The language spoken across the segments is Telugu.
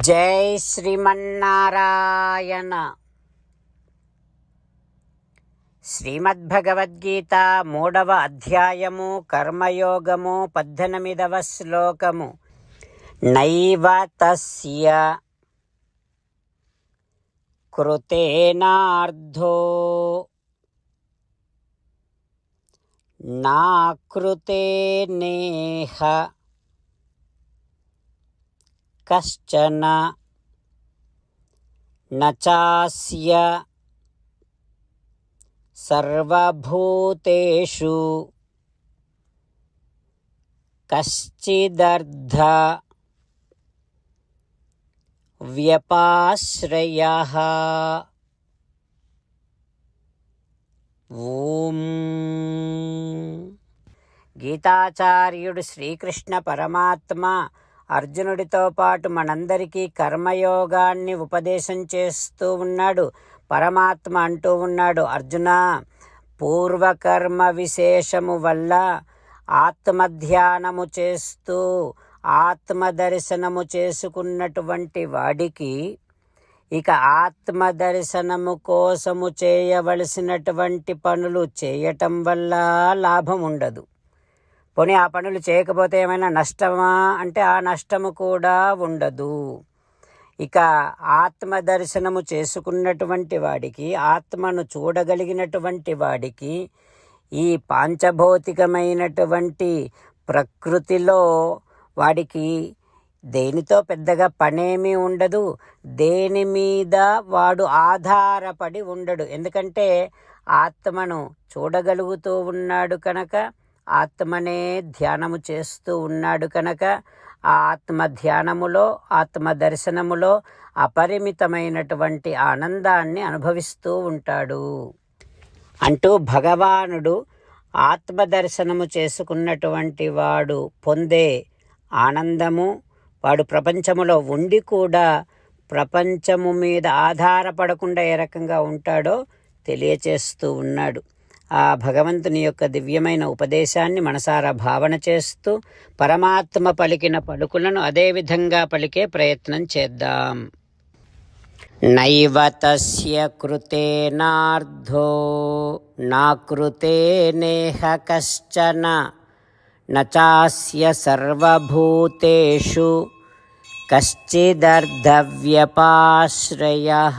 జై శ్రీమన్నారాయణ. శ్రీమద్భగవద్గీత మూడవ అధ్యాయము కర్మయోగము పద్దెనిమిదవ శ్లోకము. నైవ తస్య కృతేనార్ధో నా కృతే నేహ కశ్చన न चास्य सर्वभूतेषु कश्चिदर्ध व्यपाश्रयः ॐ గీతాచార్యుడు శ్రీకృష్ణ పరమాత్మ అర్జునుడితో పాటు మనందరికీ కర్మయోగాన్ని ఉపదేశం చేస్తూ ఉన్నాడు. పరమాత్మ అంటూ ఉన్నాడు అర్జున పూర్వకర్మ విశేషము వల్ల ఆత్మధ్యానము చేస్తూ ఆత్మదర్శనము చేసుకున్నటువంటి వాడికి ఇక ఆత్మదర్శనము కోసము చేయవలసినటువంటి పనులు చేయటం వల్ల లాభం ఉండదు. పోనీ ఆ పనులు చేయకపోతే ఏమైనా నష్టమా? అంటే ఆ నష్టము కూడా ఉండదు. ఇక ఆత్మ దర్శనము చేసుకున్నటువంటి వాడికి ఆత్మను చూడగలిగినటువంటి వాడికి ఈ పాంచభౌతికమైనటువంటి ప్రకృతిలో వాడికి దేనితో పెద్దగా పనేమీ ఉండదు. దేని మీద వాడు ఆధారపడి ఉండడు. ఎందుకంటే ఆత్మను చూడగలుగుతూ ఉన్నాడు కనుక ఆత్మనే ధ్యానము చేస్తూ ఉన్నాడు కనుక ఆ ఆత్మ ధ్యానములో ఆత్మ దర్శనములో అపరిమితమైనటువంటి ఆనందాన్ని అనుభవిస్తూ ఉంటాడు. అంటూ భగవానుడు ఆత్మదర్శనము చేసుకున్నటువంటి వాడు పొందే ఆనందము వాడు ప్రపంచములో ఉండి కూడా ప్రపంచము మీద ఆధారపడకుండా ఏ రకంగా ఉంటాడో తెలియచేస్తూ ఉన్నాడు. ఆ భగవంతుని యొక్క దివ్యమైన ఉపదేశాన్ని మనసారా భావన చేస్తూ పరమాత్మ పలికిన పలుకులను అదే విధంగా పలికే ప్రయత్నం చేద్దాం. నైవ తస్య కృతేనార్ధో నా కృతే నేహ కశ్చన నచాస్య సర్వభూతేషు కశ్చిదర్ధవ్యపాశ్రయ.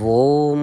ఓం.